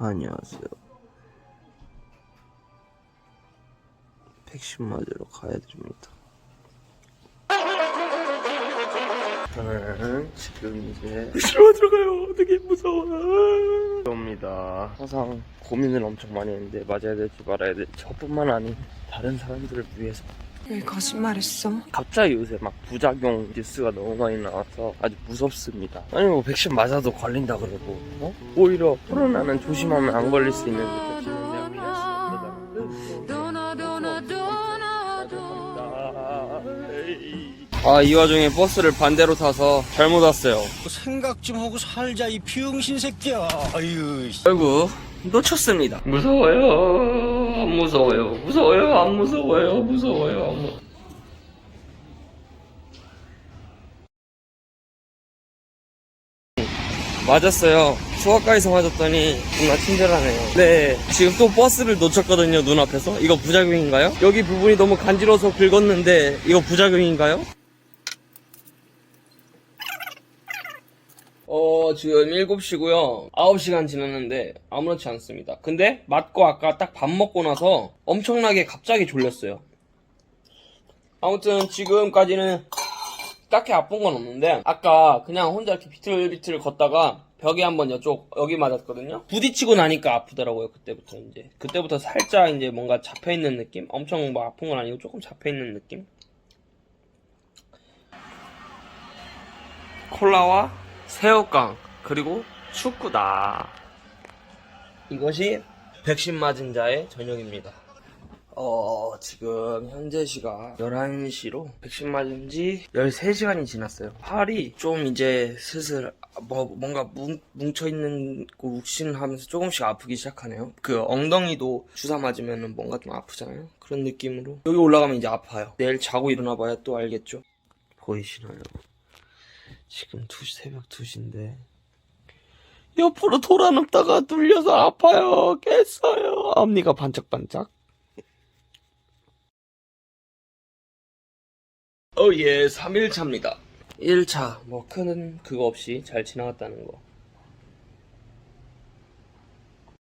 안녕하세요. 백신 맞으러 가야 됩니다. 저는 지금 이제 백신 맞으러 가요. 어떻게 무서워. 옵니다. 항상 고민을 엄청 많이 했는데 맞아야 될지 말아야 될지 저뿐만 아닌 다른 사람들을 위해서 왜 거짓말했어? 갑자기 요새 막 부작용 뉴스가 너무 많이 나와서 아주 무섭습니다. 아니 뭐 백신 맞아도 걸린다 그러고 어? 오히려 코로나는 조심하면 안 걸릴 수 있는데 백신은 내가 피할 수 없다. 아이 와중에 버스를 반대로 타서 잘못 왔어요. 생각 좀 하고 살자 이 비용신 새끼야. 아유. 씨. 아이고 놓쳤습니다. 무서워요. 안 무서워요. 무서워요. 안 무서워요. 무서워요. 안 무... 맞았어요. 수학과에서 맞았더니 존나 친절하네요. 네, 지금 또 버스를 놓쳤거든요, 눈앞에서. 이거 부작용인가요? 여기 부분이 너무 간지러워서 긁었는데, 이거 부작용인가요? 어, 지금 7시고요. 9시간 지났는데 아무렇지 않습니다. 근데 맞고 아까 딱 밥 먹고 나서 엄청나게 갑자기 졸렸어요. 아무튼 지금까지는 딱히 아픈 건 없는데 아까 그냥 혼자 이렇게 비틀비틀 걷다가 벽에 한번 이쪽 여기 맞았거든요. 부딪히고 나니까 아프더라고요. 그때부터 이제 그때부터 살짝 이제 뭔가 잡혀 있는 느낌. 엄청 뭐 아픈 건 아니고 조금 잡혀 있는 느낌. 콜라와 새우깡 그리고 축구다. 이것이 백신 맞은 자의 저녁입니다. 어, 지금 현재 시각 11시로 백신 맞은 지 13시간이 지났어요. 팔이 좀 이제 슬슬 뭐 뭔가 뭉, 뭉쳐있는 거 욱신하면서 조금씩 아프기 시작하네요. 그 엉덩이도 주사 맞으면 뭔가 좀 아프잖아요. 그런 느낌으로. 여기 올라가면 이제 아파요. 내일 자고 일어나 봐야 또 알겠죠? 보이시나요? 지금 2시, 새벽 2시인데 옆으로 돌아눕다가 눌려서 아파요. 깼어요. 앞니가 반짝반짝. 어, 예, 3일차입니다. 1차, 뭐, 큰 그거 없이 잘 지나갔다는 거.